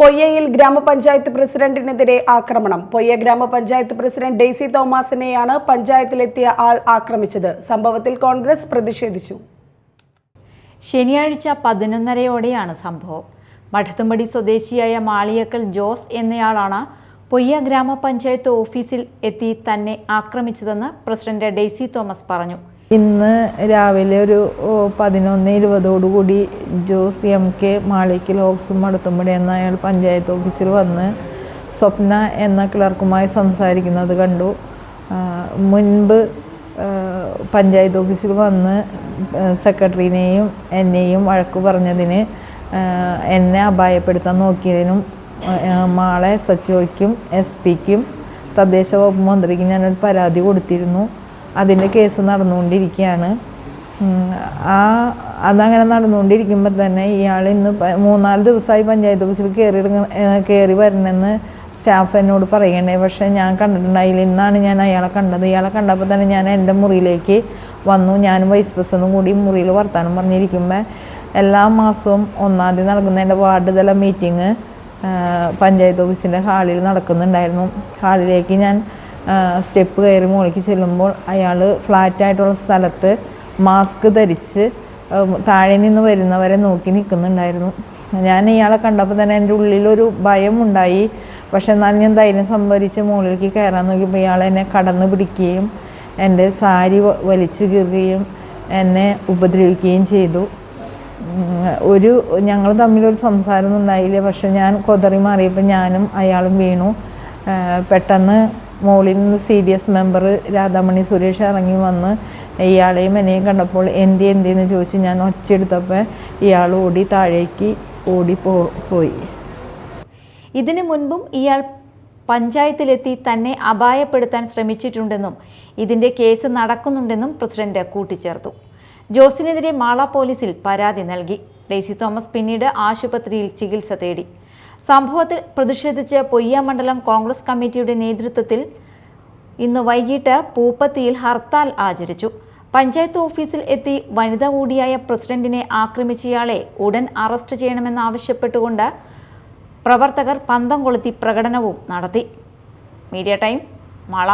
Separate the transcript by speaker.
Speaker 1: പൊയ്യയിൽ ഗ്രാമപഞ്ചായത്ത് പ്രസിഡന്റിനെതിരെ ആക്രമണം. പൊയ്യ ഗ്രാമപഞ്ചായത്ത് പ്രസിഡന്റ് ഡെയ്സി തോമസിനെയാണ് പഞ്ചായത്തിലെത്തിയ ആൾ ആക്രമിച്ചത്. സംഭവത്തിൽ കോൺഗ്രസ് പ്രതിഷേധിച്ചു.
Speaker 2: ശനിയാഴ്ച പതിനൊന്നരയോടെയാണ് സംഭവം. മഠത്തുംപടി സ്വദേശിയായ മാളിയക്കൽ ജോസ് എന്നയാളാണ് പൊയ്യ ഗ്രാമപഞ്ചായത്ത് ഓഫീസിൽ എത്തി തന്നെ ആക്രമിച്ചതെന്ന് പ്രസിഡന്റ് ഡെയ്സി തോമസ് പറഞ്ഞു.
Speaker 3: ഇന്ന് രാവിലെ ഒരു പതിനൊന്ന് ഇരുപതോടുകൂടി Jose M K Malikkal office മടുത്തുമ്പടി എന്ന അയാൾ പഞ്ചായത്ത് ഓഫീസിൽ വന്ന് സ്വപ്ന എന്ന ക്ലർക്കുമായി സംസാരിക്കുന്നത് കണ്ടു. മുൻപ് പഞ്ചായത്ത് ഓഫീസിൽ വന്ന് സെക്രട്ടറിനെയും എന്നെയും വഴക്ക് പറഞ്ഞതിന് എന്നെ അപായപ്പെടുത്താൻ നോക്കിയതിനും മാളെ എസ് എച്ച് ഒയ്ക്കും എസ് പിക്കും തദ്ദേശ വകുപ്പ് മന്ത്രിക്ക് ഞാനൊരു പരാതി കൊടുത്തിരുന്നു. അതിന്റെ കേസ് നടന്നുകൊണ്ടിരിക്കുകയാണ്. ആ അതങ്ങനെ നടന്നുകൊണ്ടിരിക്കുമ്പോൾ തന്നെ ഇയാൾ ഇന്ന് മൂന്നാൽ ദിവസമായി പഞ്ചായത്ത് ഓഫീസിൽ കയറി കയറി വരണമെന്ന് സ്റ്റാഫ് എന്നോട് പറയണേ പക്ഷേ ഞാൻ കണ്ടിട്ടുണ്ടായില്ല ഇന്നാണ് ഞാൻ അയാളെ കണ്ടത്. ഇയാളെ കണ്ടപ്പോൾ തന്നെ ഞാൻ എന്റെ മുറിയിലേക്ക് വന്നു. ഞാനും വൈസ് പ്രസിഡന്റും കൂടി മുറിയിൽ വർത്താനം പറഞ്ഞിരിക്കുമ്പോൾ എല്ലാ മാസവും ഒന്നാം തീയതി നടക്കുന്ന എന്റെ വാർഡ് തല മീറ്റിംഗ് പഞ്ചായത്ത് ഓഫീസിന്റെ ഹാളിൽ നടക്കുന്നുണ്ടായിരുന്നു. ഹാളിലേക്ക് ഞാൻ സ്റ്റെപ്പ് കയറി മുകളിലേക്ക് ചെല്ലുമ്പോൾ അയാൾ ഫ്ലാറ്റായിട്ടുള്ള സ്ഥലത്ത് മാസ്ക് ധരിച്ച് താഴെ നിന്ന് വരുന്നവരെ നോക്കി നിൽക്കുന്നുണ്ടായിരുന്നു. ഞാൻ ഇയാളെ കണ്ടപ്പോൾ തന്നെ എന്റെ ഉള്ളിലൊരു ഭയമുണ്ടായി. പക്ഷെ എന്നാൽ ഞാൻ ധൈര്യം സംഭരിച്ച് മുകളിലേക്ക് കയറാൻ നോക്കിയപ്പോൾ ഇയാൾ എന്നെ കടന്നു പിടിക്കുകയും എന്റെ സാരി വലിച്ചു കീറുകയും എന്നെ ഉപദ്രവിക്കുകയും ചെയ്തു. ഒരു ഞങ്ങൾ തമ്മിലൊരു സംസാരമൊന്നും ഉണ്ടായില്ല. പക്ഷെ ഞാൻ കൊതറി മാറിയപ്പോൾ ഞാനും അയാളും വീണു. പെട്ടെന്ന് മുകളിൽ നിന്ന് C D S member Radhamani Suresh ഇറങ്ങി വന്ന് ഇയാളെയും എന്നെയും കണ്ടപ്പോൾ എന്തി എന്തിന്ന് ചോദിച്ച് ഞാൻ ഒച്ചെടുത്തപ്പോൾ ഇയാൾ ഓടി താഴേക്ക് ഓടി പോയി.
Speaker 2: ഇതിനു മുൻപും ഇയാൾ പഞ്ചായത്തിലെത്തി തന്നെ അപായപ്പെടുത്താൻ ശ്രമിച്ചിട്ടുണ്ടെന്നും ഇതിന്റെ കേസ് നടക്കുന്നുണ്ടെന്നും പ്രസിഡന്റ് കൂട്ടിച്ചേർത്തു. ജോസിനെതിരെ മാള പോലീസിൽ പരാതി നൽകി. ഡെയ്സി തോമസ് പിന്നീട് ആശുപത്രിയിൽ ചികിത്സ തേടി. സംഭവത്തിൽ പ്രതിഷേധിച്ച് പൊയ്യ മണ്ഡലം കോൺഗ്രസ് കമ്മിറ്റിയുടെ നേതൃത്വത്തിൽ ഇന്ന് വൈകിട്ട് പൂപ്പത്തിയിൽ ഹർത്താൽ ആചരിച്ചു. പഞ്ചായത്ത് ഓഫീസിൽ എത്തി വനിത കൂടിയായ പ്രസിഡന്റിനെ ആക്രമിച്ചയാളെ ഉടൻ അറസ്റ്റ് ചെയ്യണമെന്നാവശ്യപ്പെട്ടുകൊണ്ട് പ്രവർത്തകർ പന്തം കൊളുത്തി പ്രകടനവും നടത്തി. Media time Mala.